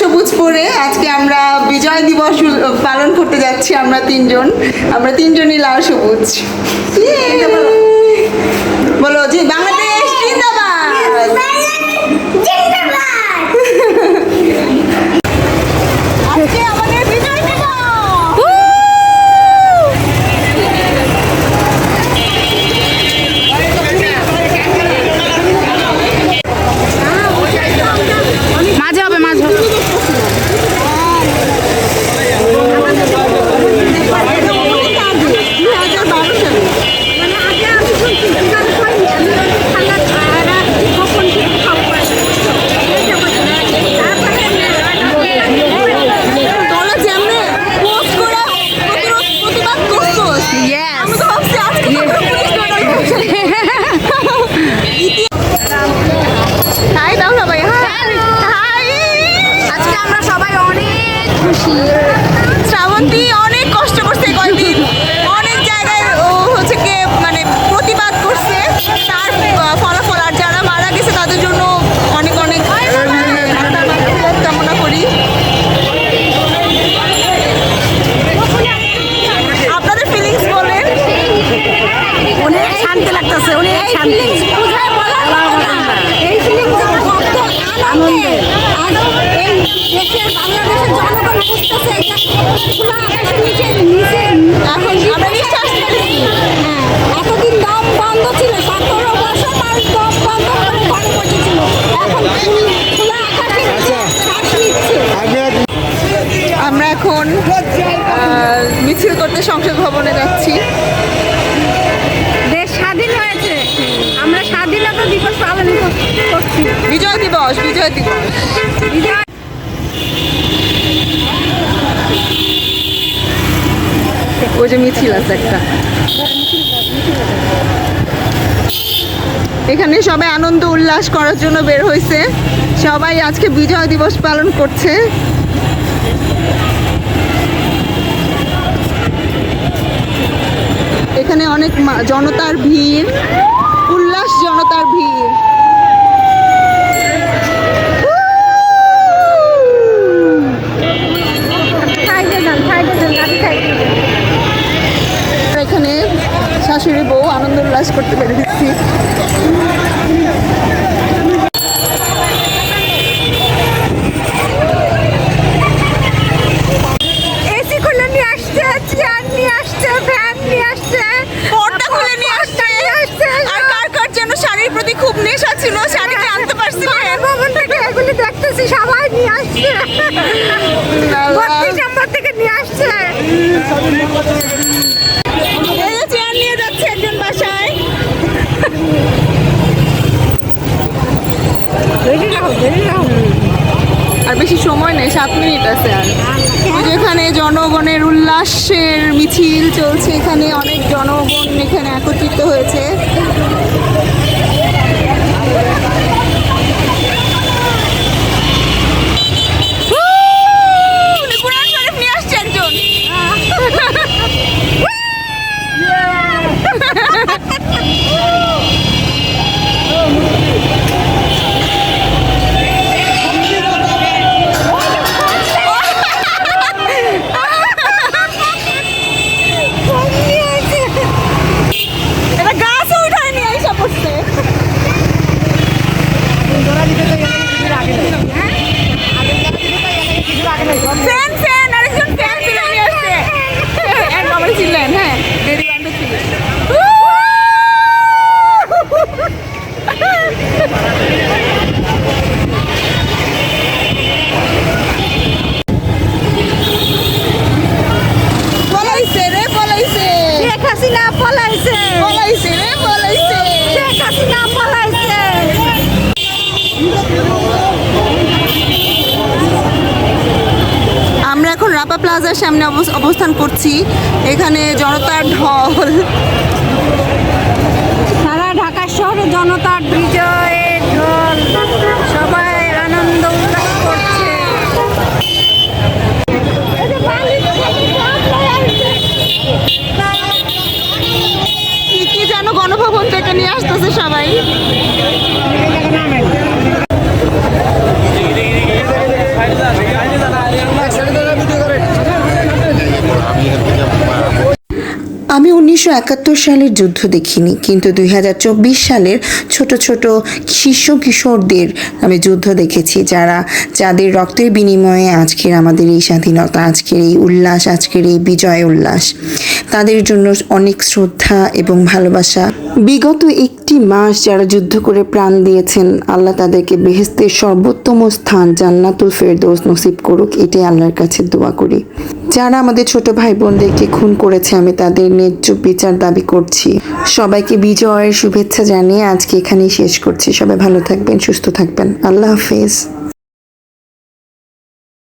সবুজ পরে আজকে আমরা বিজয় দিবস পালন করতে যাচ্ছি আমরা তিনজন। আমরা তিনজনই লাল সবুজ। বলো, যে বাঙালি এখন মিছিল করতে সংসদ ভবনে যাচ্ছি। দেশ স্বাধীন হয়েছে। আমরা স্বাধীনতা দিবস পালন কর- করছি। বিজয় দিবস বিজয় দিবস। বিজয় ওই যে মিছিল আছে একটা। এখানে সবাই আনন্দ উল্লাস করার জন্য বের হয়েছে সবাই আজকে বিজয় দিবস পালন করছে। এখানে অনেক জনতার ভিড়, উল্লাস জনতার ভিড় সাইডে যান সাইডে যান গাড়ি সাইডে আমরা এখানে শাশুড়ি বউ আনন্দ উল্লাস করতে পেরে দিচ্ছি এসি খুলে নিয়ে আসছে চেয়ার নিয়ে আসছে ফ্যান নিয়ে আসছে পর্দা খুলে নিয়ে আসছে আসছে আর কার কার যেন শাড়ির প্রতি খুব নেশা ছিল শাড়িতে আনতে পারছিলেন ভবন থেকে এগুলি সবাই নিয়ে আসছে। বত্রিশ নম্বর থেকে নিয়ে আসছে। চেয়ার নিয়ে যাচ্ছে একজন বাসায়। আর বেশি সময় নেই সাত মিনিট আছে আর। ওই এখানে জনগণের উল্লাসের মিছিল চলছে এখানে অনেক জনগণ এখানে একত্রিত হয়েছে। রাপা প্লাজার সামনে অবস- অবস্থান করছি। এখানে জনতার ঢল। সারা ঢাকা শহরে জনতার বিজয়ের ঢল। সবাই আনন্দ উল্লাস করছে। কি কি যেন গণভবন থেকে নিয়ে আসতেছে সবাই আমি আমি উনিশশো একাত্তর সালের যুদ্ধ দেখিনি, কিন্তু দুই হাজার চব্বিশ সালের ছোট ছোট শিশু কিশোরদের আমি যুদ্ধ দেখেছি, যারা, যাদের রক্তের বিনিময়ে আজকের আমাদের এই স্বাধীনতা, আজকের এই উল্লাস, আজকের এই বিজয় উল্লাস। তাদের জন্য অনেক শ্রদ্ধা এবং ভালোবাসা। বিগত একটি মাস যারা যুদ্ধ করে প্রাণ দিয়েছেন, আল্লাহ তাদেরকে বেহেস্তের সর্বোত্তম স্থান জান্নাতুল ফেরদৌস নসিব করুক, এটাই আল্লাহর কাছে দোয়া করি। যারা আমাদের ছোট ভাই বোনদেরকে খুন করেছে, আমি তাদের ন্যায্য বিচার দাবি করছি। সবাইকে বিজয়ের শুভেচ্ছা জানিয়ে আজকে এখানেই শেষ করছি। সবাই ভালো থাকবেন, সুস্থ থাকবেন। আল্লাহ হাফেজ।